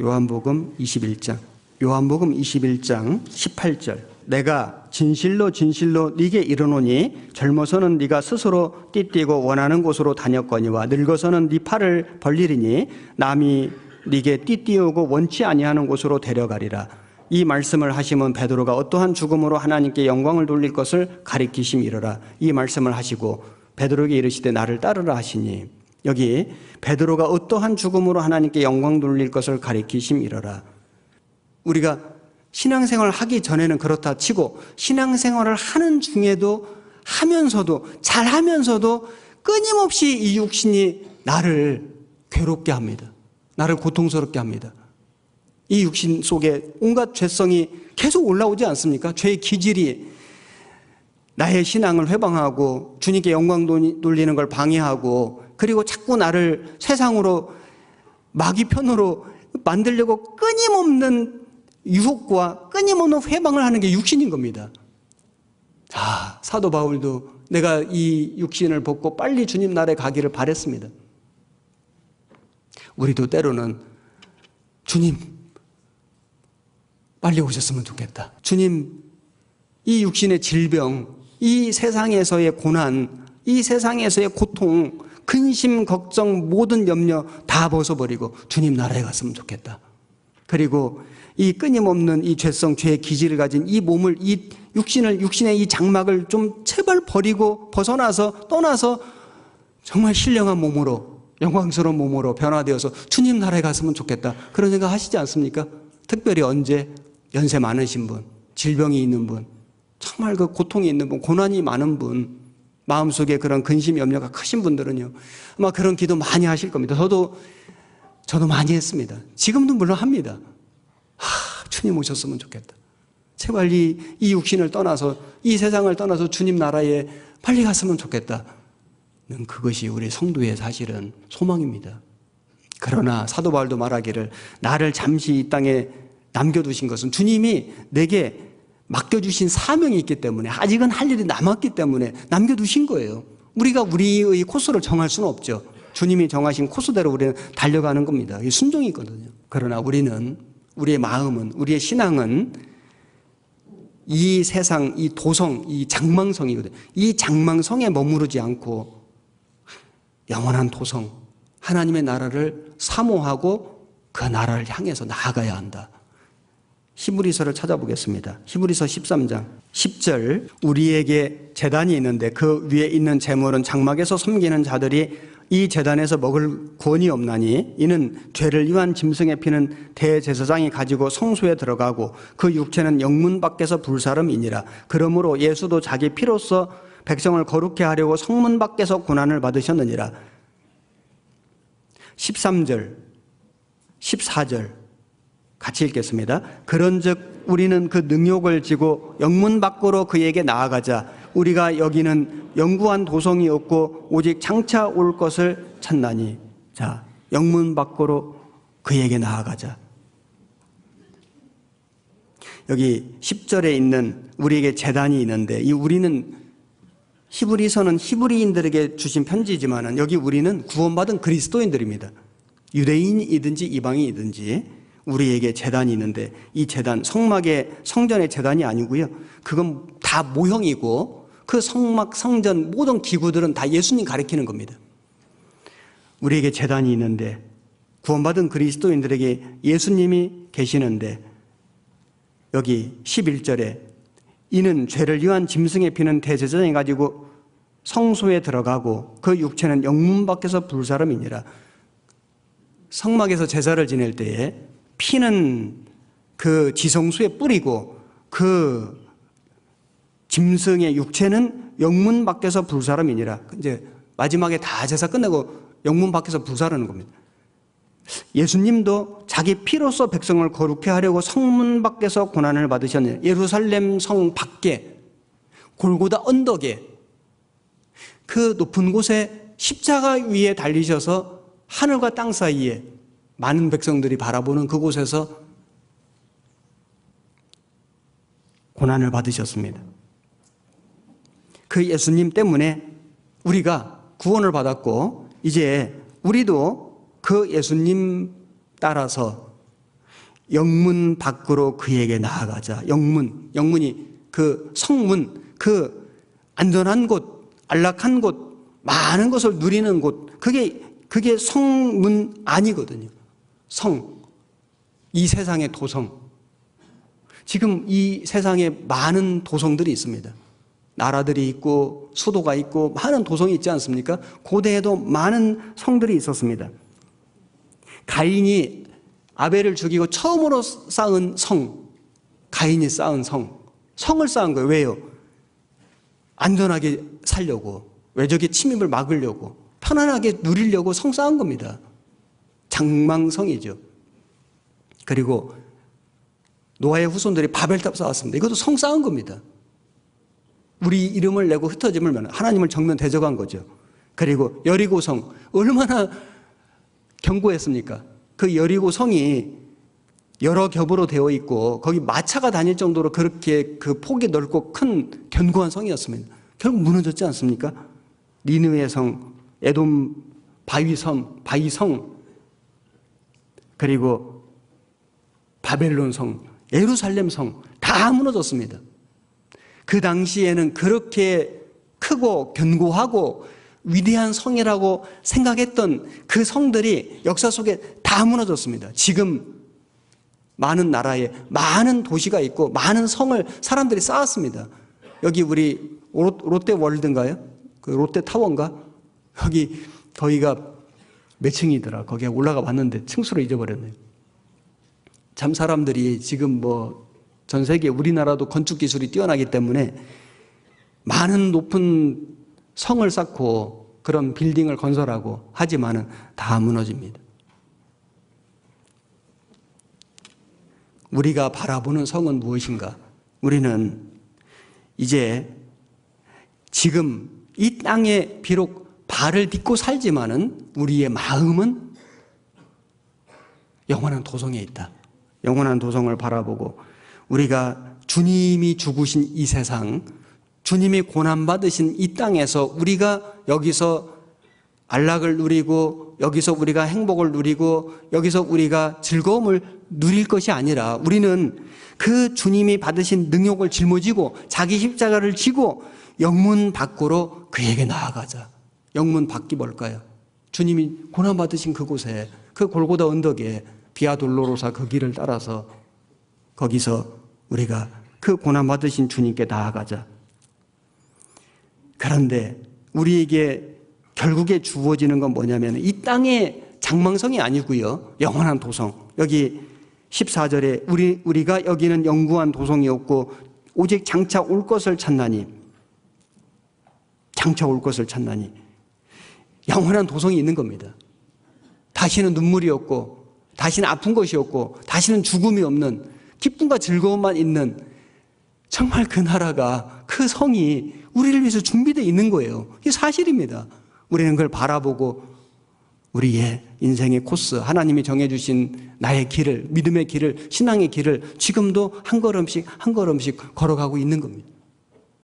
요한복음 21장. 요한복음 21장 18절. 내가 진실로 진실로 네게 이르노니 젊어서는 네가 스스로 띠뛰고 원하는 곳으로 다녔거니와 늙어서는 네 팔을 벌리리니 남이 네게 띠띠우고 원치 아니하는 곳으로 데려가리라. 이 말씀을 하시면 베드로가 어떠한 죽음으로 하나님께 영광을 돌릴 것을 가리키심이로라. 이 말씀을 하시고 베드로에게 이르시되 나를 따르라 하시니 여기 베드로가 어떠한 죽음으로 하나님께 영광 돌릴 것을 가리키심이로라. 우리가 신앙생활 하기 전에는 그렇다 치고 신앙생활을 하는 중에도 하면서도 잘 하면서도 끊임없이 이 육신이 나를 괴롭게 합니다. 나를 고통스럽게 합니다. 이 육신 속에 온갖 죄성이 계속 올라오지 않습니까? 죄의 기질이 나의 신앙을 회방하고 주님께 영광 돌리는 걸 방해하고 그리고 자꾸 나를 세상으로 마귀 편으로 만들려고 끊임없는 유혹과 끊임없는 회방을 하는 게 육신인 겁니다. 아, 사도 바울도 내가 이 육신을 벗고 빨리 주님 나라에 가기를 바랬습니다. 우리도 때로는 주님, 빨리 오셨으면 좋겠다. 주님, 이 육신의 질병, 이 세상에서의 고난, 이 세상에서의 고통, 근심, 걱정, 모든 염려 다 벗어버리고 주님 나라에 갔으면 좋겠다. 그리고 이 끊임없는 이 죄성, 죄의 기질을 가진 이 몸을, 이 육신을, 육신의 이 장막을 좀 제발 버리고 벗어나서 떠나서 정말 신령한 몸으로, 영광스러운 몸으로 변화되어서 주님 나라에 갔으면 좋겠다. 그런 생각 하시지 않습니까? 특별히 언제 연세 많으신 분, 질병이 있는 분, 정말 그 고통이 있는 분, 고난이 많은 분, 마음속에 그런 근심, 염려가 크신 분들은요, 아마 그런 기도 많이 하실 겁니다. 저도, 저도 많이 했습니다. 지금도 물론 합니다. 하, 주님 오셨으면 좋겠다. 제발 이, 이 육신을 떠나서, 이 세상을 떠나서 주님 나라에 빨리 갔으면 좋겠다. 는 그것이 우리 성도의 사실은 소망입니다. 그러나 사도 바울도 말하기를 나를 잠시 이 땅에 남겨두신 것은 주님이 내게 맡겨주신 사명이 있기 때문에 아직은 할 일이 남았기 때문에 남겨두신 거예요. 우리가 우리의 코스를 정할 수는 없죠. 주님이 정하신 코스대로 우리는 달려가는 겁니다. 이 순종이 있거든요. 그러나 우리는 우리의 마음은 우리의 신앙은 이 세상 이 도성 이 장망성이거든요. 이 장망성에 머무르지 않고 영원한 도성 하나님의 나라를 사모하고 그 나라를 향해서 나아가야 한다. 히브리서를 찾아보겠습니다. 히브리서 13장. 10절. 우리에게 재단이 있는데 그 위에 있는 재물은 장막에서 섬기는 자들이 이 재단에서 먹을 권이 없나니 이는 죄를 위한 짐승에 피는 대제사장이 가지고 성소에 들어가고 그 육체는 영문 밖에서 불사름이니라. 그러므로 예수도 자기 피로써 백성을 거룩해 하려고 성문 밖에서 고난을 받으셨느니라. 13절. 14절 같이 읽겠습니다. 그런즉 우리는 그 능욕을 지고 영문 밖으로 그에게 나아가자. 우리가 여기는 영구한 도성이 없고 오직 장차 올 것을 찾나니. 자, 영문 밖으로 그에게 나아가자. 여기 10절에 있는 우리에게 재단이 있는데 이 우리는 히브리서는 히브리인들에게 주신 편지지만은 여기 우리는 구원받은 그리스도인들입니다. 유대인이든지 이방인이든지 우리에게 재단이 있는데 이 재단 성막의 성전의 재단이 아니고요. 그건 다 모형이고 그 성막 성전 모든 기구들은 다 예수님 가리키는 겁니다. 우리에게 재단이 있는데 구원받은 그리스도인들에게 예수님이 계시는데 여기 11절에 이는 죄를 위한 짐승의 피는 대제사장이 가지고 성소에 들어가고 그 육체는 영문 밖에서 불사름이니라 성막에서 제사를 지낼 때에 피는 그 지성수에 뿌리고 그 짐승의 육체는 영문 밖에서 불사람이니라. 이제 마지막에 다 제사 끝내고 영문 밖에서 불사르는 겁니다. 예수님도 자기 피로서 백성을 거룩해 하려고 성문 밖에서 고난을 받으셨네요. 예루살렘 성 밖에 골고다 언덕에 그 높은 곳에 십자가 위에 달리셔서 하늘과 땅 사이에 많은 백성들이 바라보는 그곳에서 고난을 받으셨습니다. 그 예수님 때문에 우리가 구원을 받았고 이제 우리도 그 예수님 따라서 영문 밖으로 그에게 나아가자. 영문, 영문이 그 성문, 그 안전한 곳, 안락한 곳, 많은 것을 누리는 곳, 그게, 그게 성문 아니거든요. 성. 이 세상의 도성. 지금 이 세상에 많은 도성들이 있습니다. 나라들이 있고 수도가 있고 많은 도성이 있지 않습니까? 고대에도 많은 성들이 있었습니다. 가인이 아벨을 죽이고 처음으로 쌓은 성, 가인이 쌓은 성, 성을 쌓은 거예요. 왜요? 안전하게 살려고, 외적의 침입을 막으려고, 편안하게 누리려고 성 쌓은 겁니다. 장망성이죠. 그리고 노아의 후손들이 바벨탑 쌓았습니다. 이것도 성 쌓은 겁니다. 우리 이름을 내고 흩어짐을 하나님을 정면 대적한 거죠. 그리고 여리고성 얼마나 견고했습니까? 그 여리고 성이 여러 겹으로 되어 있고 거기 마차가 다닐 정도로 그렇게 그 폭이 넓고 큰 견고한 성이었습니다. 결국 무너졌지 않습니까? 니느웨 성, 에돔 바위섬, 바위성 그리고 바벨론 성, 예루살렘 성 다 무너졌습니다. 그 당시에는 그렇게 크고 견고하고 위대한 성이라고 생각했던 그 성들이 역사 속에 다 무너졌습니다. 지금 많은 나라에 많은 도시가 있고 많은 성을 사람들이 쌓았습니다. 여기 우리 롯데 월드인가요? 그 롯데 타워인가? 여기 거기가 몇 층이더라. 거기에 올라가 봤는데 층수를 잊어버렸네요. 참 사람들이 지금 뭐 전 세계 우리나라도 건축 기술이 뛰어나기 때문에 많은 높은 성을 쌓고 그런 빌딩을 건설하고 하지만은 다 무너집니다. 우리가 바라보는 성은 무엇인가? 우리는 이제 지금 이 땅에 비록 발을 딛고 살지만은 우리의 마음은 영원한 도성에 있다. 영원한 도성을 바라보고 우리가 주님이 죽으신 이 세상, 주님이 고난받으신 이 땅에서 우리가 여기서 안락을 누리고 여기서 우리가 행복을 누리고 여기서 우리가 즐거움을 누릴 것이 아니라 우리는 그 주님이 받으신 능욕을 짊어지고 자기 십자가를 지고 영문 밖으로 그에게 나아가자. 영문 밖이 뭘까요? 주님이 고난받으신 그곳에 그 골고다 언덕에 비아 돌로로사 그 길을 따라서 거기서 우리가 그 고난받으신 주님께 나아가자. 그런데 우리에게 결국에 주어지는 건 뭐냐면 이 땅의 장망성이 아니고요. 영원한 도성. 여기 14절에 우리, 우리가 여기는 영구한 도성이 없고 오직 장차 올 것을 찾나니 장차 올 것을 찾나니 영원한 도성이 있는 겁니다. 다시는 눈물이 없고 다시는 아픈 것이 없고 다시는 죽음이 없는 기쁨과 즐거움만 있는 정말 그 나라가 그 성이 우리를 위해서 준비되어 있는 거예요. 이게 사실입니다. 우리는 그걸 바라보고 우리의 인생의 코스, 하나님이 정해주신 나의 길을, 믿음의 길을, 신앙의 길을 지금도 한 걸음씩 한 걸음씩 걸어가고 있는 겁니다.